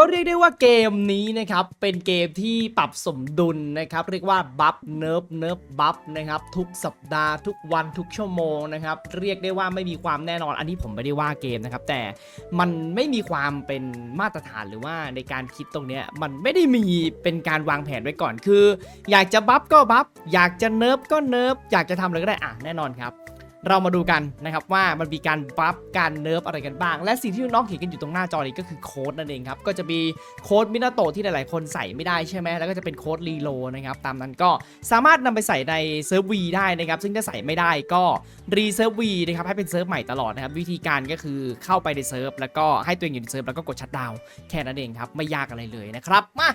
ก็เรียกได้ว่าเกมนี้นะครับ เป็นเกมที่ปรับสมดุลนะครับ เรียกว่าบัฟเนิร์ฟเนิร์ฟบัฟนะครับ ทุกสัปดาห์ทุกวันทุกชั่วโมงนะครับ เรียกได้ว่าไม่มีความแน่นอน อันนี้ผมไม่ได้ว่าเกมนะครับ แต่มันไม่มีความเป็นมาตรฐานหรือว่าในการคิดตรงเนี้ยมันไม่ได้มีเป็นการวางแผนไว้ก่อนคือ อยากจะบัฟก็บัฟอยากจะเนิร์ฟก็เนิร์ฟอยากจะทำอะไรก็ได้อะแน่นอนครับ เรามาดูกันนะครับว่ามันมีการบัฟการเนิร์ฟอะไรกันบ้าง และสิ่งที่น้องเห็นกันอยู่ตรงหน้าจอนี้ก็คือโค้ดนั่นเองครับก็จะมีโค้ดมินาโตะที่หลายๆ คนใส่ไม่ได้ใช่ไหมแล้วก็จะเป็นโค้ดรีโลนะครับตามนั้นก็สามารถนำไปใส่ในเซิร์ฟวีได้นะครับซึ่งถ้าใส่ไม่ได้ก็รีเซิร์ฟวีนะครับให้เป็นเซิร์ฟใหม่ตลอดนะครับวิธีการก็คือเข้าไปในเซิร์ฟแล้วก็ให้ตัวเองอยู่ในเซิร์ฟแล้วก็กดชัดดาวแค่นั้นเองครับไม่ยากอะไรเลยนะครับมา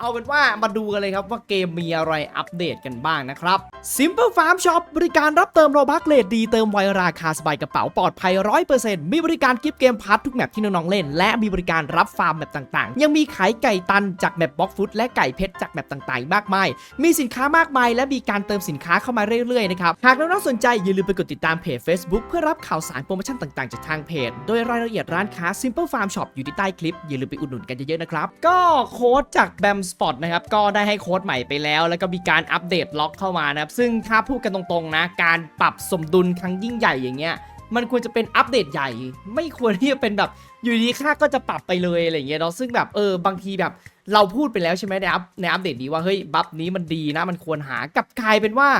เอาเป็นว่ามาดูกันเลยครับว่าเกมมีอะไรอัปเดตกันบ้างนะครับ Simple Farm Shop บริการรับเติมโลบักเลดดีเติมไวราคาสบายกระเป๋าปลอดภัย 100%มีบริการกิฟต์เกมพาร์ททุกแมปที่น้องๆเล่น และมีบริการรับฟาร์มแมปต่างๆ ยังมีขายไก่ตันจากแมปบล็อกฟุตและไก่เพชรจากแมปต่างๆ มากมาย มีสินค้ามากมาย และมีการเติมสินค้าเข้ามาเรื่อยๆนะครับหากน้องๆสนใจอย่าลืมไปกดติดตามเพจ Facebook เพื่อรับข่าวสารโปรโมชั่นต่างๆจากทางเพจ โดยรายละเอียดร้านค้า Simple Farm Shop อยู่ที่ใต้คลิปอย่าลืมไปอุดหนุนกันเยอะๆนะครับก็โค้ดจาก BAM Spot นะครับก็ได้ให้โค้ดใหม่ไปแล้ว แล้วก็มีการอัปเดตล็อกเข้ามานะครับซึ่งถ้าพูดกันตรงๆนะ การปรับสมดุลครั้งยิ่งใหญ่อย่างเงี้ยมันควรจะเป็นอัปเดตใหญ่ ไม่ควรที่จะเป็นแบบอยู่ดีๆค่าก็จะปรับไปเลยอะไรเงี้ยเนาะซึ่งแบบเออบางทีแบบเราพูดไปแล้วใช่ไหมในอัปในอัปเดตนี้ว่าเฮ้ยบัฟนี้มันดีนะมันควรหากลับกลายเป็นว่า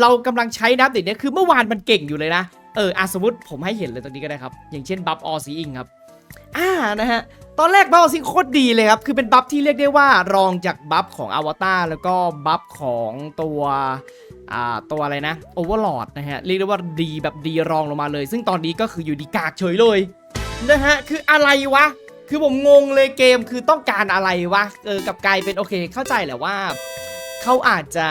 เรากำลังใช้นะอัปเดตเนี้ยคือเมื่อวานมันเก่งอยู่เลยนะเอออะสมมติผมให้เห็นเลยตรงนี้ก็ได้ครับ อย่างเช่นบัฟออซีอิงครับ อ่านะฮะตอนแรกบัฟออซีโคตรดีเลยครับ คือเป็นบัฟที่เรียกได้ว่ารองจากบัฟของอวตารแล้วก็บัฟของตัวอ่าตัวอะไรนะโอเวอร์ลอดนะฮะ เรียกได้ว่าดีแบบดีรองลงมาเลย ซึ่งตอนนี้ก็คืออยู่ดีกากเฉยเลยนะฮะ คืออะไรวะ คือผมงงเลยเกมคือต้องการอะไรวะ เออกับกลายเป็นโอเค เข้าใจแหละว่า เขาอาจจะ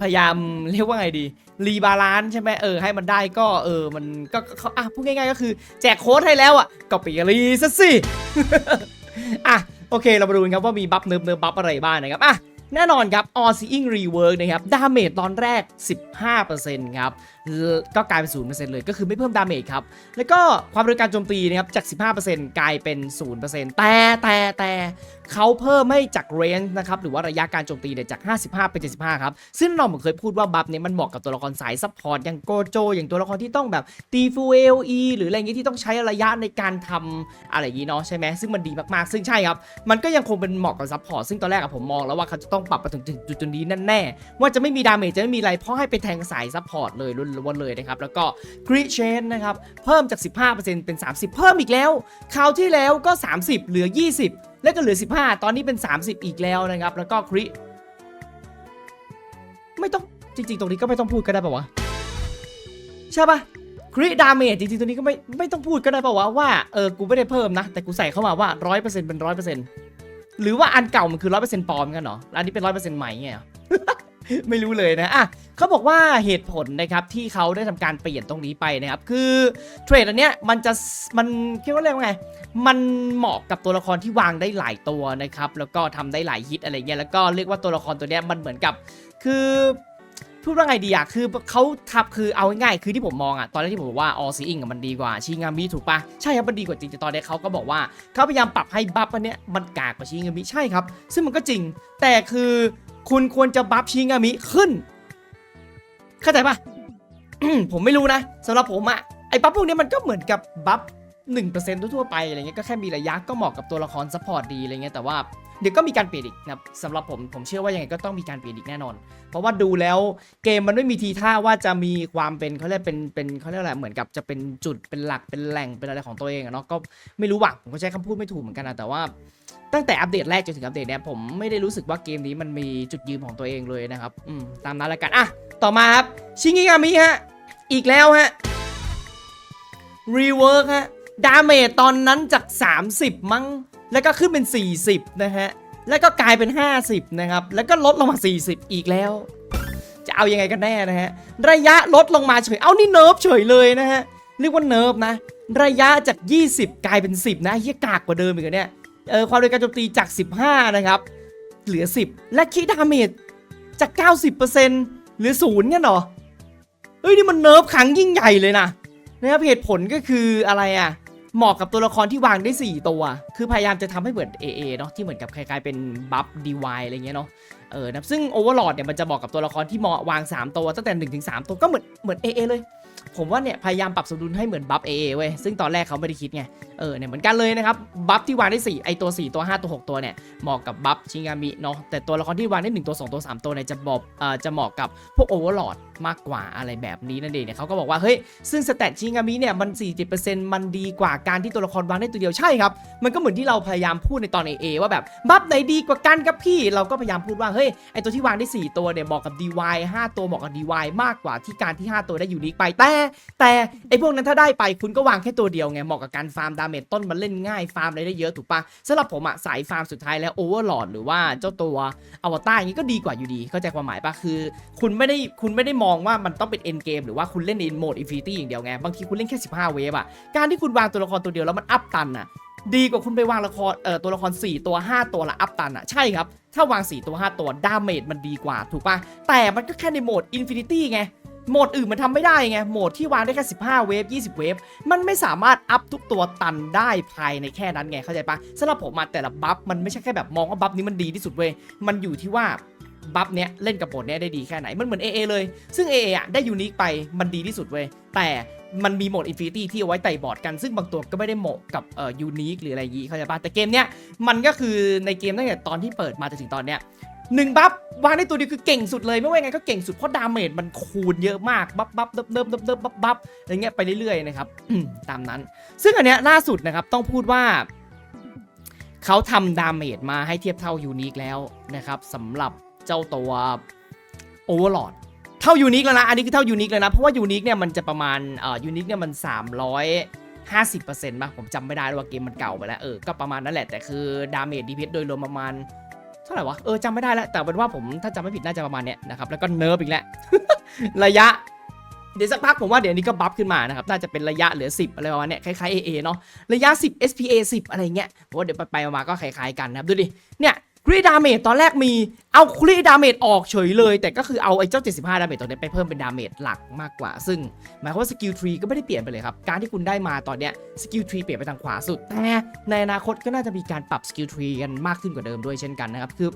พยายามเรียกว่าไงดี รีบาลานซ์ใช่ไหมเออให้มันได้ก็เออมันก็เขาอะพูดง่ายๆก็คือแจกโค้ดให้แล้วอะก็ไปรีซะสิอะโอเคเรามาดูกันครับว่ามีบัฟเนิบเนิบบัฟอะไรบ้างนะครับอะแน่นอนครับ All Seeing Rework นะครับ ดาเมจตอนแรก 15%ครับก็กลายเป็น0%เปอร์เซ็นต์เลยก็คือไม่เพิ่มดาเมจครับแล้วก็ความเร็วการโจมตีนะครับจาก 15%กลายเป็น0%แต่แต่แต่เขาเพิ่มให้จาก range นะครับหรือว่าระยะการโจมตีเนี่ยจาก 55 เป็น 75 ครับซึ่งเราเหมือนเคยพูดว่าบัฟเนี่ยมันเหมาะกับตัวละครสายซัพพอร์ตอย่างโกโจ อย่างตัวละครที่ต้องแบบตีฟูเอลีหรืออะไรอย่างงี้ที่ต้องใช้ระยะในการทำอะไรอย่างงี้เนาะใช่ไหมซึ่งมันดีมากๆซึ่งใช่ครับมันก็ยังคงเป็นเหมาะกับซัพพอร์ตซึ่งตอนแรกอะผมมองแล้วว่าเขาจะต้องปรับมาถึงจุดจุดนี้แน่ๆว่าจะไม่มีดาเมจจะไม่มีอะไรเพราะให้ไปแทงสายซัพพอร์ตเลยล้วนๆเลยนะครับ แล้วก็คริเชนนะครับ เพิ่มจาก 15%เป็น 30 เพิ่มอีกแล้ว คราวที่แล้วก็ 30 เหลือ 20 แล้วก็เหลือ 15 ตอนนี้เป็น 30 อีกแล้วนะครับ แล้วก็คริไม่ต้องจริง ๆ ตรงนี้ก็ไม่ต้องพูดก็ได้ป่าวะใช่ปะคริดาเมจจริงๆตรงนี้ก็ไม่ไม่ต้องพูดก็ได้ป่าวะว่าเออกูไม่ได้เพิ่มนะ แต่กูใส่เข้ามาว่า 100%เป็น 100%หรือว่าอันเก่ามันคือ 100%ปลอมกันเหรอแล้วอันนี้เป็น 100%ใหม่ไงเหรอ ไม่รู้เลยนะอะเขาบอกว่าเหตุผลนะครับที่เขาได้ทำการเปลี่ยนตรงนี้ไปนะครับ คือเทรดอันเนี้ยมันจะมันคิดว่าเรียกว่าไง มันเหมาะกับตัวละครที่วางได้หลายตัวนะครับ แล้วก็ทำได้หลายฮิตอะไรเงี้ยแล้วก็เรียกว่าตัวละครตัวเนี้ยมันเหมือนกับคือพูดว่าไงดีอะคือเขาทับคือเอาง่ายๆคือที่ผมมองอะตอนแรกที่ผมบอกว่าออซีอิงมันดีกว่า ชิงามิถูกปะใช่ครับมันดีกว่าจริงแต่ตอนนี้เขาก็บอกว่าเขาพยายามปรับให้บัฟอันเนี้ยมันกากกว่าชิงามิใช่ครับ ซึ่งมันก็จริง แต่คือ คุณควรจะบัฟชิงามิขึ้น เข้าใจปะผมไม่รู้นะสำหรับผมอะไอ้บัฟพวกนี้มันก็เหมือนกับบัฟหนึ่งเปอร์เซ็นต์ทั่วไปอะไรเงี้ยก็แค่มีระยะก็เหมาะกับตัวละครซัพพอร์ตดีอะไรเงี้ยแต่ว่าเดี๋ยวก็มีการเปลี่ยนอีกนะสำหรับผมผมเชื่อว่ายังไงก็ต้องมีการเปลี่ยนอีกแน่นอน เพราะว่าดูแล้วเกมมันไม่มีทีท่าว่าจะมีความเป็นเขาเรียกเป็นเป็นเขาเรียกอะไรเหมือนกับจะเป็นจุดเป็นหลักเป็นแหล่งเป็นอะไรของตัวเองอะเนาะก็ไม่รู้ว่ะผมก็ใช้คำพูดไม่ถูกเหมือนกันนะแต่ว่า ตั้งแต่อัปเดตแรกจนถึงอัปเดตเนี้ยผมไม่ได้รู้สึกว่าเกมนี้มันมีจุดยืนของตัวเองเลยนะครับอืมตามนั้นละกันอะต่อมาครับชิงิงามิฮะอีกแล้วฮะรีเวิร์กฮะดาเมจตอนนั้นจาก 30 มั้ง แล้วก็ขึ้นเป็น 40 นะฮะ แล้วก็กลายเป็น 50 นะครับ แล้วก็ลดลงมา 40 อีกแล้ว จะเอายังไงกันแน่นะฮะ ระยะลดลงมาเฉย เอานี่เนิร์ฟเฉยเลยนะฮะ เรียกว่าเนิร์ฟนะ ระยะจาก 20 กลายเป็น 10 นะเฮียกากกว่าเดิมอีกเนี่ย เออความเร็วการโจมตีจาก 15 นะครับ เหลือ 10 และคีดาเมจจาก 90%เหลือ0งั้นเหรอเฮ้ยนี่มันเนิร์ฟครั้งยิ่งใหญ่เลยนะนะครับเหตุผลก็คืออะไรอะเหมาะกับตัวละครที่วางได้ 4 ตัว คือพยายามจะทำให้เหมือน AA เนาะที่เหมือนกับคล้ายๆเป็นบัฟ DY อะไรเงี้ยเนาะ เออนะซึ่ง Overlord เนี่ยมันจะเหมาะกับตัวละครที่เหมาะวาง 3 ตัวตั้งแต่1ถึง3ตัวก็เหมือนเหมือน AA เลย ผมว่าเนี่ยพยายามปรับสมดุลให้เหมือนบัฟเอเว้ยซึ่งตอนแรกเขาไม่ได้คิดไง เออเนี่ยเหมือนกันเลยนะครับ บัฟที่วางได้ 4 ไอตัว 4 ตัว 5 ตัว 6 ตัวเนี่ยเหมาะกับบัฟชิงามิเนาะแต่ตัวละครที่วางได้ 1 ตัว 2 ตัว 3 ตัวเนี่ยจะบอกเอ่อจะเหมาะกับพวก Overlord มากกว่าอะไรแบบนี้นั่นเองเนี่ยเขาก็บอกว่าเฮ้ยซึ่งสแตทชิงามิเนี่ยมัน 40%มันดีกว่าการที่ตัวละครวางได้ตัวเดียวใช่ครับ มันก็เหมือนที่เราพยายามพูดในตอน AA ว่าแบบบัฟไหนดีกว่ากันครับพี่ เราก็พยายามพูดว่าเฮ้ยไอตัวที่วางได้ 4 ตัวเนี่ยเหมาะกับ DY 5 ตัวเหมาะกับ DY มากกว่าที่การที่ 5 ตัวได้อยู่นิคไปแต่ แต่ไอพวกนั้นถ้าได้ไปคุณก็วางแค่ตัวเดียวไงเหมาะกับการฟาร์มดาเมจต้นมันเล่นง่ายฟาร์มอะไรได้เยอะถูกปะสำหรับผมอะสายฟาร์มสุดท้ายแล้วโอเวอร์ลอดหรือว่าเจ้าตัวอวตารอย่างนี้ก็ดีกว่าอยู่ดีเข้าใจความหมายปะคือ คุณไม่ได้คุณไม่ได้มององว่ามันต้องเป็นเอ็นเกมหรือว่าคุณเล่นในโหมดอินฟินิตี้อย่างเดียวไง บางทีคุณเล่นแค่ 15 เวฟอะการที่คุณวางตัวละครตัวเดียวแล้วมันอัพตันอะดีกว่าคุณไปวางละครเอ่อตัวละคร 4 ตัว 5 ตัวละอัพตันอะใช่ครับ ถ้าวาง 4 ตัว 5 ตัวดาเมจมันดีกว่าถูกปะแต่มันก็แค่ในโหมดอินฟินิตี้ไงโหมดอื่นมันทำไม่ได้ไง โหมดที่วางได้แค่ 15 เวฟ 20 เวฟ มันไม่สามารถอัพทุกตัวตันได้ภายในแค่นั้นไง เข้าใจปะสำหรับผมมาแต่ละบัฟมันไม่ใช่แค่แบบมองว่าบัฟนี้มันดีที่สุดเว้ย มันอยู่ที่ว่า บัฟเนี้ยเล่นกับโหมดเนี้ยได้ดีแค่ไหน มันเหมือน AA เลย ซึ่ง AA อะได้ยูนิคไปมันดีที่สุดเว้ย แต่มันมีโหมดอินฟินิตี้ที่เอาไว้ไต่บอร์ดกัน ซึ่งบางตัวก็ไม่ได้เหมาะกับเอ่อยูนิคหรืออะไรอย่างงี้เข้าใจปะแต่เกมเนี้ยมันก็คือในเกมตั้งแต่ตอนที่เปิดมาจนถึงตอนเนี้ยหนึ่งบัฟวางได้ตัวเดียวคือเก่งสุดเลย ไม่ว่าไงก็เก่งสุดเพราะดาเมจมันคูณเยอะมาก บัฟบัฟเดิมเดิมเดิมเดิมบัฟบัฟอะไรเงี้ยไปเรื่อยๆนะครับอืมตามนั้น ซึ่งอันเนี้ยล่าสุดนะครับต้องพูดว่า เขาทำดาเมจมาให้เทียบเท่ายูนิคแล้วนะครับสำหรับ เจ้าตัวโอเวอร์ลอดเท่ายูนิคแล้วนะ อันนี้คือเท่ายูนิคเลยนะ เพราะว่ายูนิคเนี่ยมันจะประมาณเอ่อยูนิคเนี่ยมัน350%ป่ะผมจำไม่ได้แล้วว่าเกมมันเก่าไปแล้วเออก็ประมาณนั้นแหละแต่คือดาเมจดีเพโดยรวมประมาณเท่าไหร่วะเออจำไม่ได้แล้วแต่เป็นว่าผมถ้าจำไม่ผิดน่าจะประมาณเนี้ยนะครับแล้วก็เนิร์ฟอีกแล้ว ระยะเดี๋ยวสักพักผมว่าเดี๋ยวนี้ก็บัฟขึ้นมานะครับ น่าจะเป็นระยะเหลือ 10 อะไรประมาณเนี้ยคล้ายๆ AA เนาะระยะ 10 SPA 10 อะไรเงี้ยผมว่าเดี๋ยวไปๆมาๆก็คล้ายๆกันนะครับ ดูดิ เนี่ยครีดาเมจตอนแรกมี เอาครีดาเมจออกเฉยเลย แต่ก็คือเอาไอ้เจ้า 75 ดาเมจตัวนี้ไปเพิ่มเป็นดาเมจหลักมากกว่า ซึ่งหมายความว่าสกิลทรีก็ไม่ได้เปลี่ยนไปเลยครับ การที่คุณได้มาตอนเนี้ยสกิลทรีเปลี่ยนไปทางขวาสุด แต่ในอนาคตก็น่าจะมีการปรับสกิลทรีกันมากขึ้นกว่าเดิมด้วยเช่นกันนะครับ คือ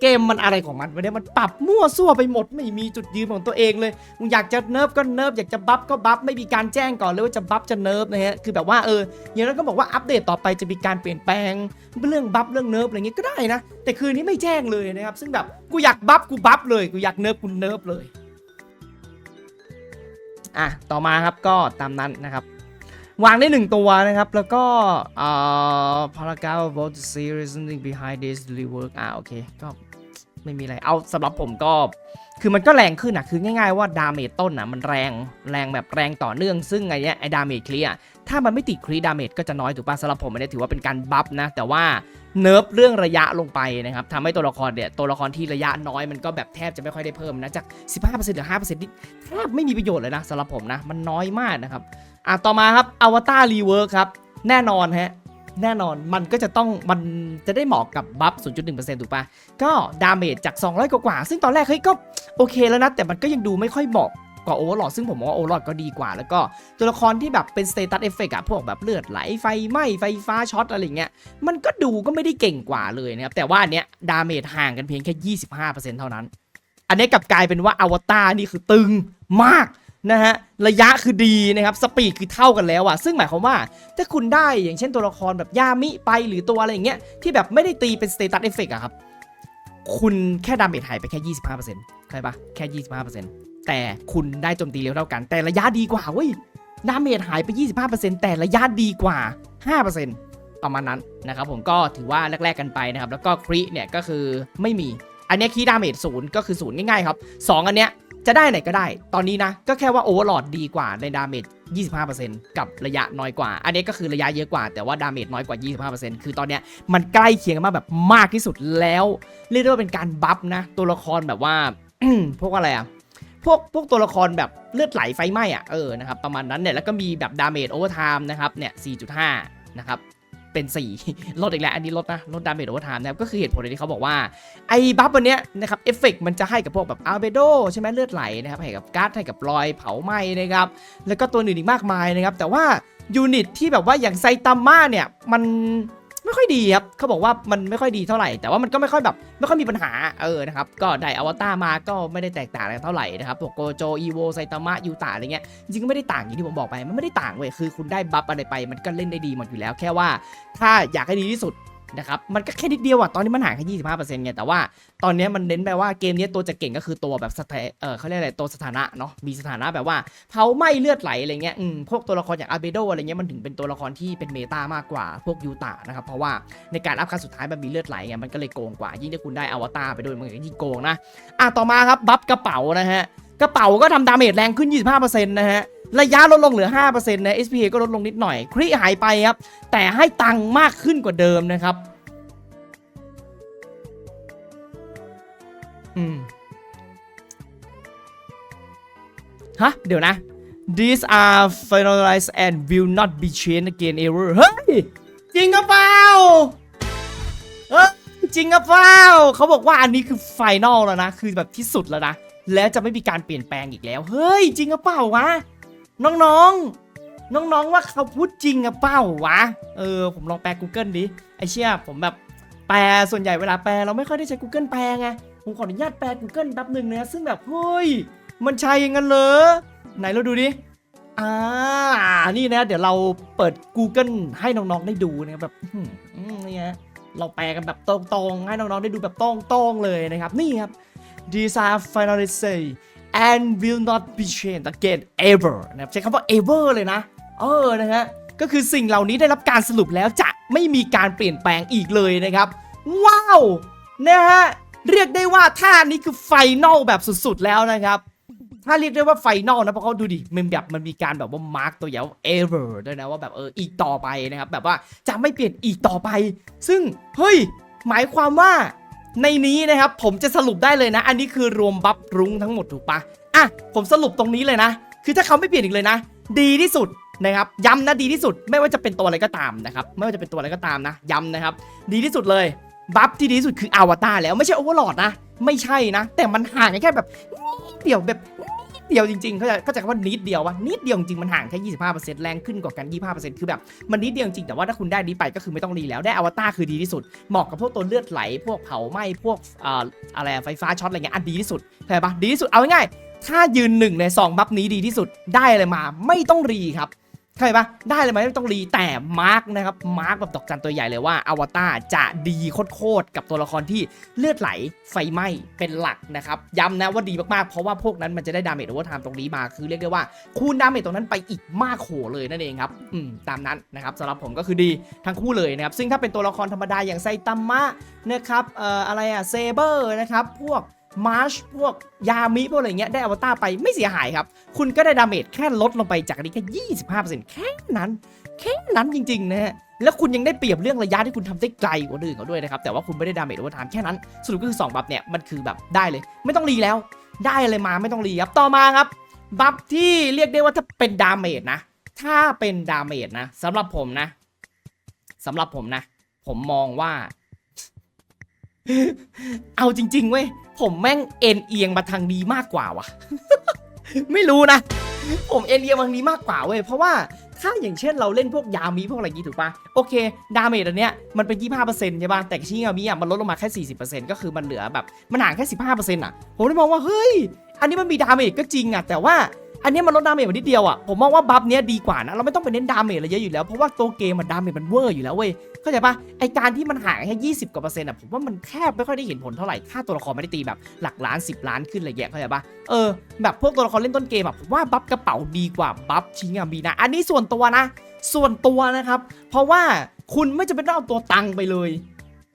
เกมมันอะไรของมันวะเนี่ยมันปรับมั่วซั่วไปหมดไม่มีจุดยืนของตัวเองเลยมึงอยากจะเนิฟก็เนิฟอยากจะบัฟก็บัฟไม่มีการแจ้งก่อนเลยว่าจะบัฟจะเนิฟนะฮะคือแบบว่าเอออย่างนั้นก็บอกว่าอัปเดตต่อไปจะมีการเปลี่ยนแปลงเรื่องบัฟเรื่องเนิฟอะไรเงี้ยก็ได้นะแต่คืนนี้ไม่แจ้งเลยนะครับซึ่งแบบกูอยากบัฟกูบัฟเลยกูอยากเนิร์ฟกูเนิร์ฟเลยอะต่อมาครับก็ตามนั้นนะครับ วางได้หนึ่งตัวนะครับ แล้วก็เอ่อ paragraph about the series something behind this rework อ่าโอเคก็ไม่มีอะไรเอาสำหรับผมก็ คือมันก็แรงขึ้นอะ คือง่ายๆว่าดาเมจต้นอะมันแรงแรงแบบแรงต่อเนื่องซึ่งไงเนี้ยไอ้ดาเมจคลีอะ ถ้ามันไม่ติดคลีดาเมจก็จะน้อยถูกป่ะสำหรับผมมันนี่ยถือว่าเป็นการบัฟนะ แต่ว่าเนิร์ฟเรื่องระยะลงไปนะครับทำให้ตัวละครเนี่ยตัวละครที่ระยะน้อยมันก็แบบแทบจะไม่ค่อยได้เพิ่มนะจาก 15%เหลือ5%นี่แทบไม่มีประโยชน์เลยนะสำหรับผมนะมันน้อยมากนะครับอะต่อมาครับอวตารรีเวิร์ครับแน่นอนฮะแน่นอนมันก็จะต้องมันจะได้เหมาะกับบัฟ 0.1%ถูกปะก็ดาเมจจาก 200 กว่า ซึ่งตอนแรกเฮ้ยก็โอเคแล้วนะ แต่มันก็ยังดูไม่ค่อยเหมาะ กว่าโอเวอร์ลอดซึ่งผมว่าโอเวอร์ลอดก็ดีกว่า แล้วก็ตัวละครที่แบบเป็นสเตตัสเอฟเฟกต์อะพวกแบบเลือดไหลไฟไหม้ไฟฟ้าช็อตอะไรเงี้ยมันก็ดูก็ไม่ได้เก่งกว่าเลยนะครับแต่ว่าเนี้ยดาเมจห่างกันเพียงแค่ 25%เท่านั้น อันนี้กลับกลายเป็นว่าอวตารนี่คือตึงมากนะฮะระยะคือดีนะครับสปีดคือเท่ากันแล้วอะซึ่งหมายความว่าถ้าคุณได้อย่างเช่นตัวละครแบบยามิไปหรือตัวอะไรอย่างเงี้ยที่แบบไม่ได้ตีเป็นสเตตัสเอฟเฟกอะครับคุณแค่ดาเมจหายไปแค่ 25%ใช่ปะแค่ 25% แต่คุณได้โจมตีเร็วเท่ากัน แต่ระยะดีกว่าเว้ยดาเมจหายไป 25%แต่ระยะดีกว่า 5%ประมาณนั้นนะครับผมก็ถือว่าแรกๆกันไปนะครับ แล้วก็คริเนี่ยก็คือไม่มี อันนี้คีดาเมจศูนย์ก็คือศูนย์ง่ายๆครับสองอันเนี้ยจะได้ไหนก็ได้ ตอนนี้นะ ก็แค่ว่าโอเวอร์ลอดดีกว่าในดาเมจ 25%กับระยะน้อยกว่า อันนี้ก็คือระยะเยอะกว่า แต่ว่าดาเมจน้อยกว่า 25%คือตอนเนี้ยมันใกล้เคียงกันมากแบบมากที่สุดแล้ว เรียกได้ว่าเป็นการบัฟนะ ตัวละครแบบว่าพวกอะไรอะ วกพวกตัวละครแบบเลือดไหลไฟไหม้อะเออนะครับประมาณนั้นเนี่ยแล้วก็มีแบบดาเมจโอเวอร์ไทม์นะครับเนี่ย 4.5 นะครับ เป็น 4 ลดอีกแล้ว อันนี้ลดนะ ลดดาเมจโอเวอร์ไทม์นะครับ ก็คือเหตุผลที่เขาบอกว่า ไอ้บัฟวันเนี้ยนะครับเอฟเฟกมันจะให้กับพวกแบบอัลเบโดใช่ไหมเลือดไหลนะครับ ให้กับการ์ดให้กับรอยเผาไหม้นะครับ แล้วก็ตัวอื่นอีกมากมายนะครับแต่ว่ายูนิตที่แบบว่าอย่างไซตามะเนี่ยมัน ไม่ค่อยดีครับเขาบอกว่ามันไม่ค่อยดีเท่าไหร่ แต่ว่ามันก็ไม่ค่อยแบบไม่ค่อยมีปัญหาเออนะครับก็ได้อวตารมาก็ไม่ได้แตกต่างอะไรเท่าไหร่นะครับพวกโกโจอีโวไซตามะยูตาอะไรเงี้ยจริงก็ไม่ได้ต่างอย่างที่ผมบอกไปมันไม่ได้ต่างเว้ยคือคุณได้บัฟอะไรไป มันก็เล่นได้ดีหมดอยู่แล้วแค่ว่า ถ้าอยากให้ดีที่สุด นะครับมันก็แค่นิดเดียวอะตอนนี้มันห่างแค่25%ไงแต่ว่าตอนนี้มันเน้นไปว่าเกมนี้ตัวจะเก่งก็คือตัวแบบสถาเออเขาเรียกอะไรตัวสถานะเนาะมีสถานะแบบว่าเผาไหม้เลือดไหลอะไรเงี้ยอืมพวกตัวละครอย่างอาเบโดอะไรเงี้ยมันถึงเป็นตัวละครที่เป็นเมตามากกว่าพวกยูตานะครับเพราะว่าในการอัพขั้นสุดท้ายมันมีเลือดไหลไงมันก็เลยโกงกว่า ยิ่งถ้าคุณได้อวตารไปด้วยมันก็ยิ่งโกงนะอะต่อมาครับบัฟกระเป๋านะฮะกระเป๋าก็ทำดาเมจแรงขึ้น 25%นะฮะ ระยะลดลงเหลือ 5%นะ SPA ก็ลดลงนิดหน่อย คริหายไปครับ แต่ให้ตังค์มากขึ้นกว่าเดิมนะครับ อืม ฮะ เดี๋ยวนะ these are finalized and will not be changed again ever เฮ้ย จริงกับเปล่าเฮ้ยจริงกับเปล่าเขาบอกว่าอันนี้คือไฟนอลแล้วนะ คือแบบที่สุดแล้วนะ แล้วจะไม่มีการเปลี่ยนแปลงอีกแล้ว เฮ้ย จริงกับเปล่าวะ น้องๆ น้องๆว่าเขาพูดจริงกับเปล่าวะ เออ ผมลองแปล Google ดิ ไอเชี่ยผมแบบแปลส่วนใหญ่เวลาแปลเราไม่ค่อยได้ใช้ Google แปลไง ผมขออนุญาตแปล Google แป๊บหนึ่งนะซึ่งแบบเฮ้ย มันใช่ยังงั้นเหรอ ไหนเราดูดิ อ่า นี่นะ เดี๋ยวเราเปิด Google ให้น้องๆได้ดูนะครับแบบอื้อหือนี่ฮะเราแปลกันแบบตรงๆ ให้น้องๆได้ดูแบบตรงๆเลยนะครับ นี่ครับ These are finally say and will not be changed again ever นะครับใช้คำว่า ever เลยนะ เออนะฮะก็คือสิ่งเหล่านี้ได้รับการสรุปแล้วจะไม่มีการเปลี่ยนแปลงอีกเลยนะครับ ว้าวนะฮะเรียกได้ว่าท่านี้คือไฟนอลแบบสุดๆแล้วนะครับถ้าเรียกได้ว่าไฟนอลนะเพราะเขาดูดิมันแบบมันมีการแบบว่ามาร์กตัวอย่างว่า ever ด้วยนะว่าแบบเอออีกต่อไปนะครับแบบว่าจะไม่เปลี่ยนอีกต่อไป ซึ่งเฮ้ยหมายความว่า ในนี้นะครับผมจะสรุปได้เลยนะ อันนี้คือรวมบัฟรุ้งทั้งหมดถูกปะอะผมสรุปตรงนี้เลยนะ คือถ้าเขาไม่เปลี่ยนอีกเลยนะ ดีที่สุดนะครับย้ำนะดีที่สุดไม่ว่าจะเป็นตัวอะไรก็ตามนะครับไม่ว่าจะเป็นตัวอะไรก็ตามนะ ย้ำนะครับ ดีที่สุดเลยบัฟที่ดีที่สุดคืออวตารแล้วไม่ใช่โอเวอร์ลอดนะ ไม่ใช่นะ แต่มันห่างกันแค่แบบเดียวแบบ เดียวจริงๆ เขาใจเข้าใจคำว่านิดเดียววะนิดเดียวจริงๆมันห่างแค่ยี่สิบห้าเปอร์เซ็นต์แรงขึ้นกว่ากันยี่สิบห้าเปอร์เซ็นต์คือแบบมันนิดเดียวจริงแต่ว่าถ้าคุณได้นี้ไปก็คือไม่ต้องรีแล้วได้อวตารคือดีที่สุดเหมาะกับพวกตัวเลือดไหลพวกเผาไหม้พวกอ่าอะไรไฟฟ้าช็อตอะไรเงี้ยอันดีที่สุดเข้าใจปะดีที่สุดเอาง่ายๆถ้ายืนหนึ่งในสองบัฟนี้ดีที่สุดได้อะไรมาไม่ต้องรีครับ ใจปะได้เลยไหมไม่ต้องรีแต่มาร์กนะครับมาร์กแบบดอกจันตัวใหญ่เลยว่าอวตารจะดีโคตรกับตัวละครที่เลือดไหลไฟไหม้เป็นหลักนะครับย้ำนะว่าดีมากๆ เพราะว่าพวกนั้นมันจะได้ดาเมจโอเวอร์ไทม์ตรงนี้มาคือเรียกได้ว่าคูณดาเมจตรงนั้นไปอีกมากโขเลยนั่นเองครับอืมตามนั้นนะครับสำหรับผมก็คือดีทั้งคู่เลยนะครับซึ่งถ้าเป็นตัวละครธรรมดาอย่างไซตัมมะนะครับเอ่ออะไรอะเซเบอร์นะครับพวก มาร์ชพวกยามิพวกอะไรเงี้ยได้อวตารไปไม่เสียหายครับ คุณก็ได้ดาเมจแค่ลดลงไปจากนี้แค่ 25%แค่นั้น แค่นั้นจริง ๆ นะฮะแล้วคุณยังได้เปรียบเรื่องระยะที่คุณทำได้ไกลกว่าอื่นเขาด้วยนะครับ แต่ว่าคุณไม่ได้ดาเมจโอเวอร์ไทม์แค่นั้น สรุปก็คือ2บัฟเนี่ย มันคือแบบได้เลย ไม่ต้องรีแล้ว ได้เลยมาไม่ต้องรีครับ ต่อมาครับ บัฟที่เรียกได้ว่าถ้าเป็นดาเมจนะ ถ้าเป็นดาเมจนะสำหรับผมนะสำหรับผมนะ ผมมองว่า เอาจริงๆเว้ยผมแม่งเอ็นเอียงมาทางนี้มากกว่าวะไม่รู้นะ ผมเอ็นเอียงมาทางนี้มากกว่าเว้ยเพราะว่าถ้าอย่างเช่นเราเล่นพวกยามีพวกอะไรอย่างงี้ถูกปะโอเค ดาเมจอันเนี้ยมันเป็น 25%ใช่ปะแต่ชิงามิอะมันลดลงมาแค่ 40%ก็คือมันเหลือแบบมันห่างแค่ 15%อะ ผมเลยมองว่าเฮ้ย อันนี้มันมีดาเมจก็จริงอะแต่ว่า อันนี้มันลดดาเมจมานิดเดียวอะผมมองว่าบัฟเนี้ยดีกว่านะเราไม่ต้องไปเน้นดาเมจอะไรเยอะอยู่แล้วเพราะว่าตัวเกมมันดาเมจมันเวอร์อยู่แล้วเว้ยเข้าใจปะไอการที่มันห่างแค่20กว่าเปอร์เซ็นต์อะผมว่ามันแทบไม่ค่อยได้เห็นผลเท่าไหร่ค่าตัวละครไม่ได้ตีแบบหลักล้าน10ล้านขึ้นอะไรเงี้ยเข้าใจปะเออแบบพวกตัวละครเล่นต้นเกมอะผมว่าบัฟกระเป๋าดีกว่าบัฟชิงามีนะอันนี้ส่วนตัวนะ ส่วนตัวนะครับ เพราะว่าคุณไม่จำเป็นต้องเอาตัวตังไปเลย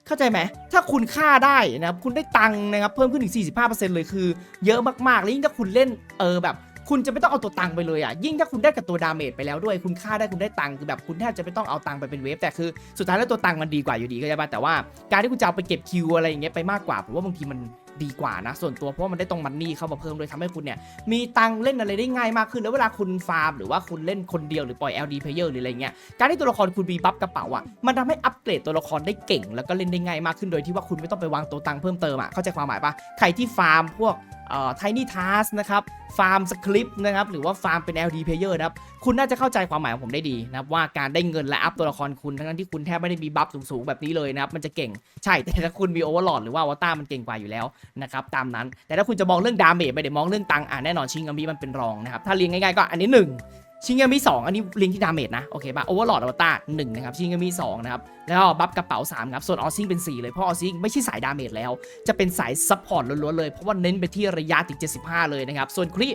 เข้าใจไหม ถ้าคุณฆ่าได้นะครับ คุณได้ตังค์นะครับ เพิ่มขึ้นถึง 45%เลยคือ เยอะมากๆ แล้วยิ่งถ้าคุณเล่นเออแบบ คุณจะไม่ต้องเอาตัวตังค์ไปเลยอะยิ่งถ้าคุณได้กับตัวดาเมจไปแล้วด้วย คุณค่าได้คุณได้ตังคือแบบคุณแทบจะไม่ต้องเอาตังค์ไปเป็นเวฟแต่คือสุดท้ายแล้วตัวตังค์มันดีกว่าอยู่ดีเข้าใจป่ะแต่ว่าการที่คุณจะเอาไปเก็บคิวอะไรอย่างเงี้ยไปมากกว่าผมว่าบางทีมัน ดีกว่านะส่วนตัวเพราะว่ามันได้ตรงมันนี่เข้ามาเพิ่มเลยทำให้คุณเนี่ยมีตังเล่นอะไรได้ง่ายมากขึ้น แล้วเวลาคุณฟาร์มหรือว่าคุณเล่นคนเดียวหรือปล่อย LD player หรืออะไรเงี้ยการที่ตัวละครคุณมีบัฟกระเป๋าอะมันทำให้อัปเกรดตัวละครได้เก่ง แล้วก็เล่นได้ง่ายมากขึ้นโดยที่ว่าคุณไม่ต้องไปวางตัวตังเพิ่มเติมอะเข้าใจความหมายปะใครที่ฟาร์มพวกเอ่อ tiny task นะครับฟาร์มสคริปต์นะครับหรือว่าฟาร์มเป็น LD player นะครับ คุณน่าจะเข้าใจความหมายของผมได้ดีนะครับว่าการได้เงินและอัพตัวละครคุณทั้งๆที่คุณแทบไม่ได้มีบัฟสูงๆแบบนี้เลยนะครับมันจะเก่งใช่แต่ถ้าคุณมีโอเวอร์ลอดหรือว่าอวตารมันเก่งกว่าอยู่แล้วนะครับตามนั้น แต่ถ้าคุณจะมองเรื่องดาเมจไม่ได้มองเรื่องตังอะแน่นอนชิงามิมันเป็นรองนะครับถ้าเรียงง่ายๆก็อันนี้1ชิงามิ2อันนี้เรียงที่ดาเมจนะ โอเคป่ะโอเวอร์ลอดอวตารหนึ่งนะครับชิงามิ2นะครับ แล้วบัฟกระเป๋า 3 ครับ ส่วนออซิงเป็น 4 เลย เพราะออซิงไม่ใช่สายดาเมจแล้ว จะเป็นสายซัพพอร์ตล้วนๆเลย เพราะว่าเน้นไปที่ระยะถึง 75 เลยนะครับ ส่วนคริ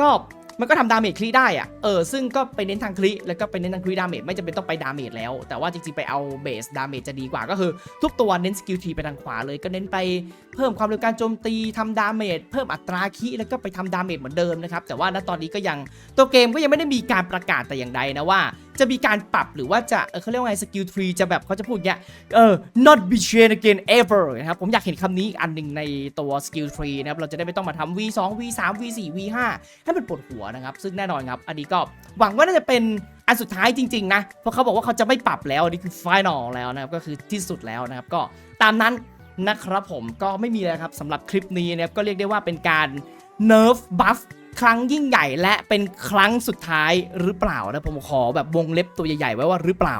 ก็ มันก็ทำดาเมจคลีได้อะเออซึ่งก็ไปเน้นทางคลีแล้วก็ไปเน้นทางคลีดาเมจไม่จำเป็นต้องไปดาเมจแล้ว แต่ว่าจริงๆไปเอาเบสดาเมจจะดีกว่าก็คือ ทุกตัวเน้นสกิลทีไปทางขวาเลยก็เน้นไป พิ่มความเร็วการโจมตีทำดาเมจเพิ่มอัตราคีแล้วก็ไปทำดาเมจเหมือนเดิมนะครับแต่ว่าณตอนนี้ก็ยังตัวเกมก็ยังไม่ได้มีการประกาศแต่อย่างใดนะว่า จะมีการปรับหรือว่าจะเเขาเรียกว่าไงสกิลทรีจะแบบเขาจะพูดอย่างเงี้ยเออ not be chained again ever นะครับผมอยากเห็นคำนี้อีกอันหนึ่งในตัว skill tree นะครับเราจะได้ไม่ต้องมาทำ v 2 v 3 v 4 v 5 ให้มันปวดหัวนะครับซึ่งแน่นอนครับอันนี้ก็หวังว่าน่าจะเป็นอันสุดท้ายจริง ๆ นะ เพราะเขาบอกว่าเขาจะไม่ปรับแล้ว อันนี้คือ final แล้วนะครับ ก็คือที่สุดแล้วนะครับ ก็ตามนั้น นะครับผมก็ไม่มีแล้วครับสำหรับคลิปนี้นะครับก็เรียกได้ว่าเป็นการเนิร์ฟบัฟครั้งยิ่งใหญ่และเป็นครั้งสุดท้ายหรือเปล่านะผมขอแบบวงเล็บตัวใหญ่ๆไว้ว่าหรือเปล่า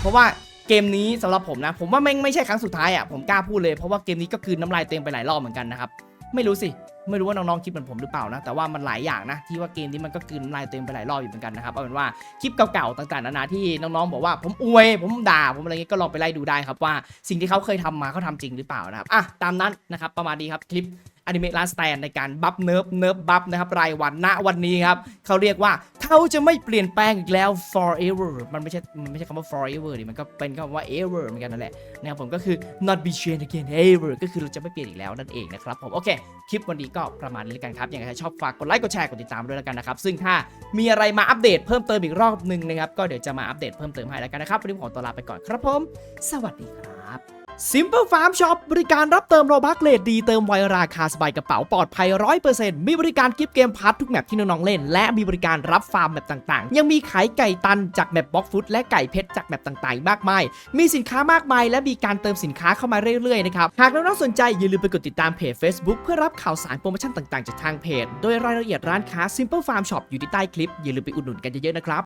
เพราะว่าเกมนี้สำหรับผมนะ ผมว่าแม่งไม่ใช่ครั้งสุดท้ายอะผมกล้าพูดเลยเพราะว่าเกมนี้ก็คืนน้ำลายเต็มไปหลายรอบเหมือนกันนะครับไม่รู้สิ ไม่รู้ว่าน้องๆคิดเหมือนผมหรือเปล่านะ แต่ว่ามันหลายอย่างนะ ที่ว่าเกมนี้มันก็คืนน้ำลายเต็มไปหลายรอบอยู่เหมือนกันนะครับ เอาเป็นว่าคลิปเก่าๆต่างๆนานาที่น้องๆบอกว่าผมอวย ผมด่าผมอะไรเงี้ยก็ลองไปไล่ดูได้ครับว่าสิ่งที่เขาเคยทำมาเขาทำจริงหรือเปล่านะครับอะตามนั้นนะครับประมาณนี้ครับคลิป อนิเมะลาสแตนในการบัฟเนิร์ฟเนิร์ฟบัฟนะครับรายวันณวันนี้ครับเขาเรียกว่าเขาจะไม่เปลี่ยนแปลงอีกแล้ว forever มันไม่ใช่มันไม่ใช่คำว่า forever ดิมันก็เป็นคำว่า ever เหมือนกันนั่นแหละนะครับผมก็คือ not be changed again ever ก็คือเราจะไม่เปลี่ยนอีกแล้วนั่นเองนะครับผมโอเค คลิปวันนี้ก็ประมาณนี้แล้วกันครับยังไงชอบฝากกดไลค์กดแชร์กดติดตามด้วยแล้วกันนะครับซึ่งถ้ามีอะไรมาอัปเดตเพิ่มเติมอีกรอบหนึ่งนะครับก็เดี๋ยวจะมาอัปเดตเพิ่มเติมให้แล้วกันนะครับวันนี้ผมขอตัวลาไปก่อนครับผม สวัสดีครับ Simple Farm Shop บริการรับเติมโลบักเลทดีเติมไวราคาสบายกระเป๋าปลอดภัย 100%มีบริการกิฟต์เกมพัททุกแมปที่น้องๆเล่น และมีบริการรับฟาร์มแมปต่างๆ ยังมีขายไก่ตันจากแมปบ็อกฟุตและไก่เพชรจากแมปต่างๆ มากมาย มีสินค้ามากมาย และมีการเติมสินค้าเข้ามาเรื่อยๆนะครับหากน้องๆสนใจอย่าลืมไปกดติดตามเพจ Facebook เพื่อรับข่าวสารโปรโมชั่นต่างๆจากทางเพจ โดยรายละเอียดร้านค้า Simple Farm Shop อยู่ที่ใต้คลิปอย่าลืมไปอุดหนุนกันเยอะๆนะครับ